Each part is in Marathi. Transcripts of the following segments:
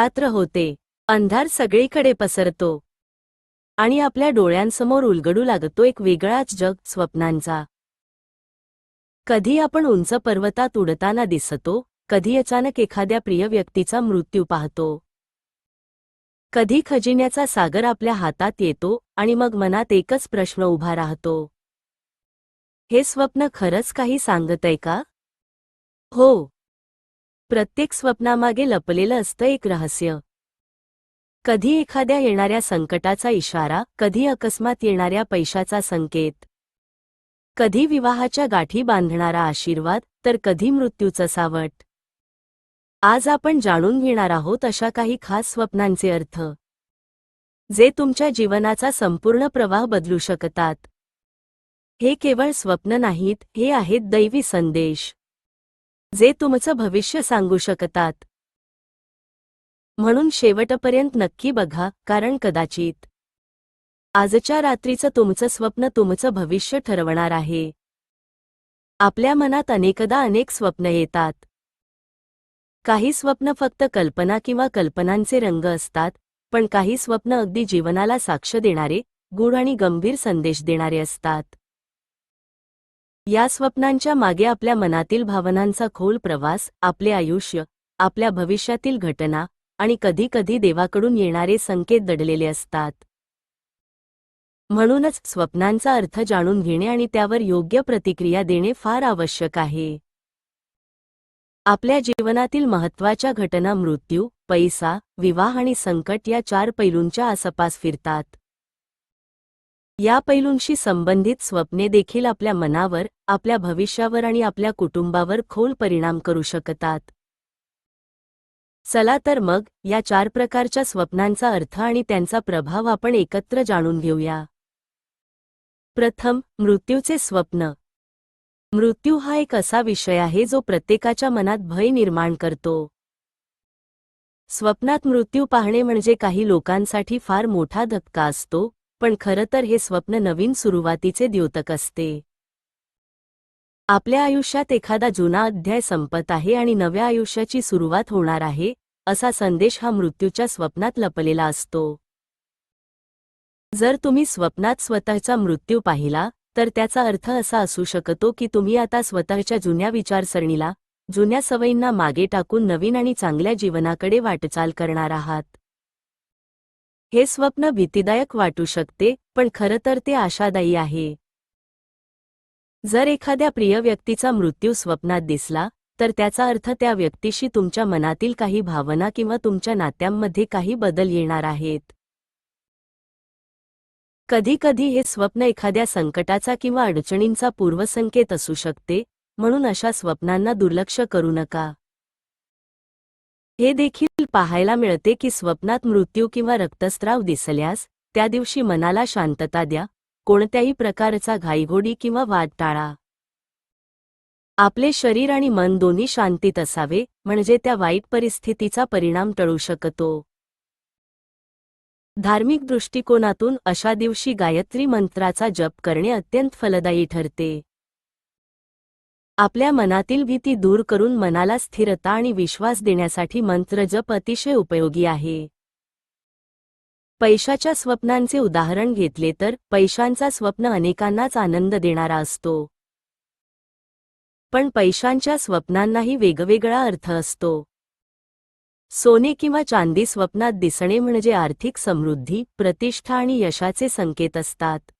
रात्र होते. अंधार सगळीकडे पसरतो. आणि आपल्या डोळ्यांसमोर उलगडू लागतो एक वेगळाच जग स्वप्नांचा. कधी आपण उंच पर्वतात उडताना दिसतो कधी अचानक एखाद्या प्रिय व्यक्तीचा मृत्यू पाहतो. कधी खजिन्याचा सागर आपल्या हातात येतो आणि मग मनात एकच प्रश्न उभा राहतो. हे स्वप्न खरंच काही सांगतय का? हो. प्रत्येक स्वप्नामागे लपलेलं असतं एक रहस्य. कधी एखाद्या येणाऱ्या संकटाचा इशारा कधी अकस्मात येणाऱ्या पैशाचा संकेत. कधी विवाहाच्या गाठी बांधणारा आशीर्वाद तर कधी मृत्यूचं सावट. आज आपण जाणून घेणार आहोत अशा काही खास स्वप्नांचे अर्थ. जे तुमच्या जीवनाचा संपूर्ण प्रवाह बदलू शकतात. हे केवळ स्वप्न नाहीत हे आहेत दैवी संदेश. जे तुमचं भविष्य सांगू शकतात. म्हणून शेवटपर्यंत नक्की बघा कारण कदाचित आजच्या रात्रीचं तुमचं स्वप्न तुमचं भविष्य ठरवणार आहे. आपल्या मनात अनेकदा अनेक स्वप्न येतात. काही स्वप्न फक्त कल्पना किंवा कल्पनांचे रंग असतात पण काही स्वप्न अगदी जीवनाला साक्ष देणारे गूढ आणि गंभीर संदेश देणारे असतात. या स्वप्नांच्या मागे आपल्या मनातील भावनांचा खोल प्रवास आपले आयुष्य आपल्या भविष्यातील घटना आणि कधीकधी देवाकडून येणारे संकेत दडलेले असतात. म्हणूनच स्वप्नांचा अर्थ जाणून घेणे आणि त्यावर योग्य प्रतिक्रिया देणे फार आवश्यक आहे. आपल्या जीवनातील महत्त्वाच्या घटना मृत्यू पैसा विवाह आणि संकट या चार पैलूंच्या आसपास फिरतात. या पैलूंशी संबंधित स्वप्ने देखील आपल्या मनावर आपल्या भविष्यावर आणि आपल्या कुटुंबावर खोल परिणाम करू शकतात. चला तर मग या चार प्रकारच्या स्वप्नांचा अर्थ आणि त्यांचा प्रभाव आपण एकत्र जाणून घेऊया. प्रथम मृत्यूचे स्वप्न. मृत्यू हा एक असा विषय आहे जो प्रत्येकाच्या मनात भय निर्माण करतो. स्वप्नात मृत्यू पाहणे म्हणजे काही लोकांसाठी फार मोठा धक्का असतो पण खरं तर हे स्वप्न नवीन सुरुवातीचे द्योतक असते. आपल्या आयुष्यात एखादा जुना अध्याय संपत आहे आणि नव्या आयुष्याची सुरुवात होणार आहे असा संदेश हा मृत्यूच्या स्वप्नात लपलेला असतो. जर तुम्ही स्वप्नात स्वतःचा मृत्यू पाहिला तर त्याचा अर्थ असा असू शकतो की तुम्ही आता स्वतःच्या जुन्या विचारसरणीला जुन्या सवयींना मागे टाकून नवीन आणि चांगल्या जीवनाकडे वाटचाल करणार आहात. हे स्वप्न भीतीदायक वाटू शकते पण खरं तर ते आशादायी आहे. जर एखाद्या प्रिय व्यक्तीचा मृत्यू स्वप्नात दिसला तर त्याचा अर्थ त्या व्यक्तीशी तुमच्या मनातील काही भावना किंवा तुमच्या नात्यांमध्ये काही बदल येणार आहेत. कधीकधी हे स्वप्न एखाद्या संकटाचा किंवा अडचणींचा पूर्वसंकेत असू शकते म्हणून अशा स्वप्नांना दुर्लक्ष करू नका. हे देखील पाहायला मिळते की स्वप्नात मृत्यू किंवा रक्तस्राव दिसल्यास त्या दिवशी मनाला शांतता द्या कोणत्याही प्रकारचा घाईघोडी किंवा वाद टाळा. आपले शरीर आणि मन दोन्ही शांतीत असावे म्हणजे त्या वाईट परिस्थितीचा परिणाम टळू शकतो. धार्मिक दृष्टिकोनातून अशा दिवशी गायत्री मंत्राचा जप करणे अत्यंत फलदायी ठरते. आपल्या मनातील भीती दूर करून मनाला स्थिरता आणि विश्वास देण्यासाठी मंत्र जप अतिशय उपयोगी आहे. पैशाच्या स्वप्नांचे उदाहरण घेतले तर पैशांचा स्वप्न अनेकांनाच आनंद देणारा असतो. पण पैशांच्या स्वप्नांनाही वेगवेगळा अर्थ असतो. सोने किंवा चांदी स्वप्नात दिसणे म्हणजे आर्थिक समृद्धी प्रतिष्ठा आणि यशाचे संकेत असतात.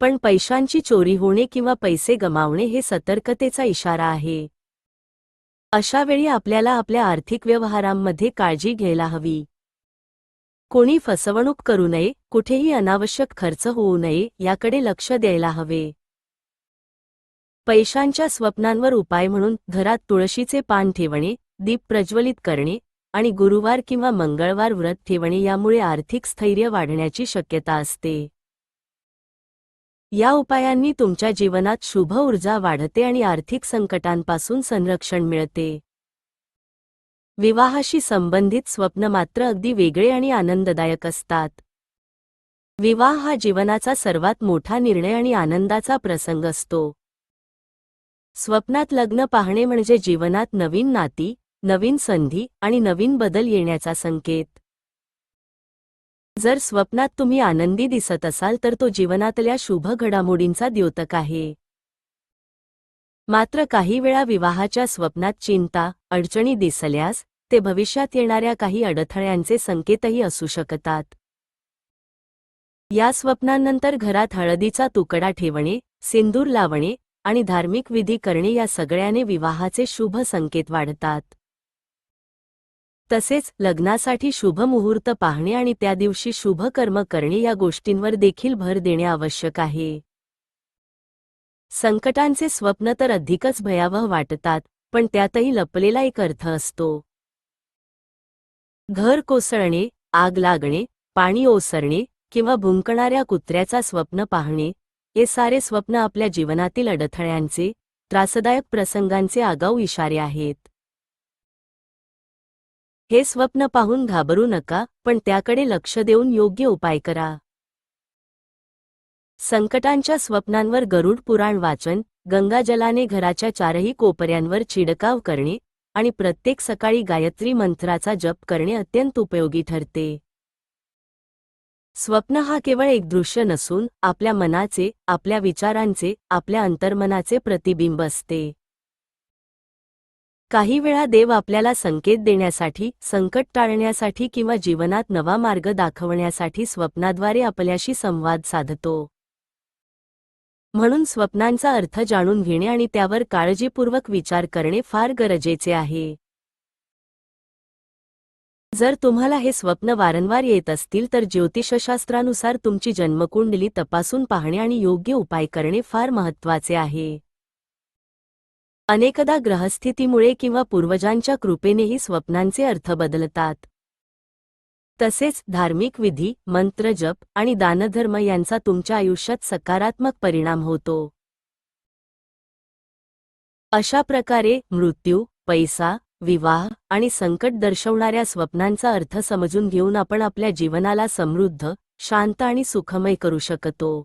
पण पैशांची चोरी होणे किंवा पैसे गमावणे हे सतर्कतेचा इशारा आहे. अशा वेळी आपल्याला आपल्या आर्थिक व्यवहारांमध्ये काळजी घ्यायला हवी. कोणी फसवणूक करू नये कुठेही अनावश्यक खर्च होऊ नये याकडे लक्ष द्यायला हवे. पैशांच्या स्वप्नांवर उपाय म्हणून घरात तुळशीचे पान ठेवणे दीप प्रज्वलित करणे आणि गुरुवार किंवा मंगळवार व्रत ठेवणे यामुळे आर्थिक स्थैर्य वाढण्याची शक्यता असते. या उपायांनी तुमच्या जीवनात शुभ ऊर्जा वाढते आणि आर्थिक संकटांपासून संरक्षण मिळते. विवाहाशी संबंधित स्वप्न मात्र अगदी वेगळे आणि आनंददायक असतात. विवाह हा जीवनाचा सर्वात मोठा निर्णय आणि आनंदाचा प्रसंग असतो. स्वप्नात लग्न पाहणे म्हणजे जीवनात नवीन नाती नवीन संधी आणि नवीन बदल येण्याचा संकेत. जर स्वप्नात तुम्ही आनंदी दिसत असाल तर तो जीवनातल्या शुभ घडामोडींचा द्योतक आहे. मात्र काही वेळा विवाहाच्या स्वप्नात चिंता अडचणी दिसल्यास ते भविष्यात येणाऱ्या काही अडथळ्यांचे संकेतही असू शकतात. या स्वप्नांनंतर घरात हळदीचा तुकडा ठेवणे सिंदूर लावणे आणि धार्मिक विधी करणे या सगळ्याने विवाहाचे शुभ संकेत वाढतात. तसेच लग्नासाठी शुभ मुहूर्त पाहणे आणि त्या दिवशी शुभ कर्म करणे या गोष्टींवर देखील भर देणे आवश्यक आहे. संकटांचे स्वप्न तर अधिकच भयावह वाटतात पण त्यातही लपलेला एक अर्थ असतो. घर कोसळणे आग लागणे पाणी ओसरणे किंवा भुंकणाऱ्या कुत्र्याचा स्वप्न पाहणे हे सारे स्वप्न आपल्या जीवनातील अडथळ्यांचे त्रासदायक प्रसंगांचे आगाऊ इशारे आहेत. हे स्वप्न पाहून घाबरू नका पण त्याकडे लक्ष देऊन योग्य उपाय करा. संकटांच्या स्वप्नांवर गरुड पुराण वाचन गंगाजलाने घराच्या चारही कोपऱ्यांवर चिडकाव करणे आणि प्रत्येक सकाळी गायत्री मंत्राचा जप करणे अत्यंत उपयोगी ठरते. स्वप्न हा केवळ एक दृश्य नसून आपल्या मनाचे आपल्या विचारांचे आपल्या अंतर्मनाचे प्रतिबिंब असते. काही वेळा देव आपल्याला संकेत देण्यासाठी संकट टाळण्यासाठी किंवा जीवनात नवा मार्ग दाखवण्यासाठी स्वप्नाद्वारे आपल्याशी संवाद साधतो. म्हणून स्वप्नांचा अर्थ जाणून घेणे आणि त्यावर काळजीपूर्वक विचार करणे फार गरजेचे आहे. जर तुम्हाला हे स्वप्न वारंवार येत असतील तर ज्योतिषशास्त्रानुसार तुमची जन्मकुंडली तपासून पाहणे आणि योग्य उपाय करणे फार महत्त्वाचे आहे. अनेकदा ग्रहस्थितीमुळे किंवा पूर्वजांच्या कृपेनेही स्वप्नांचे अर्थ बदलतात. तसेच धार्मिक विधी मंत्र जप आणि दानधर्म यांचा तुमच्या आयुष्यात सकारात्मक परिणाम होतो. अशा प्रकारे मृत्यू पैसा विवाह आणि संकट दर्शवणाऱ्या स्वप्नांचा अर्थ समजून घेऊन आपण आपल्या जीवनाला समृद्ध शांत आणि सुखमय करू शकतो.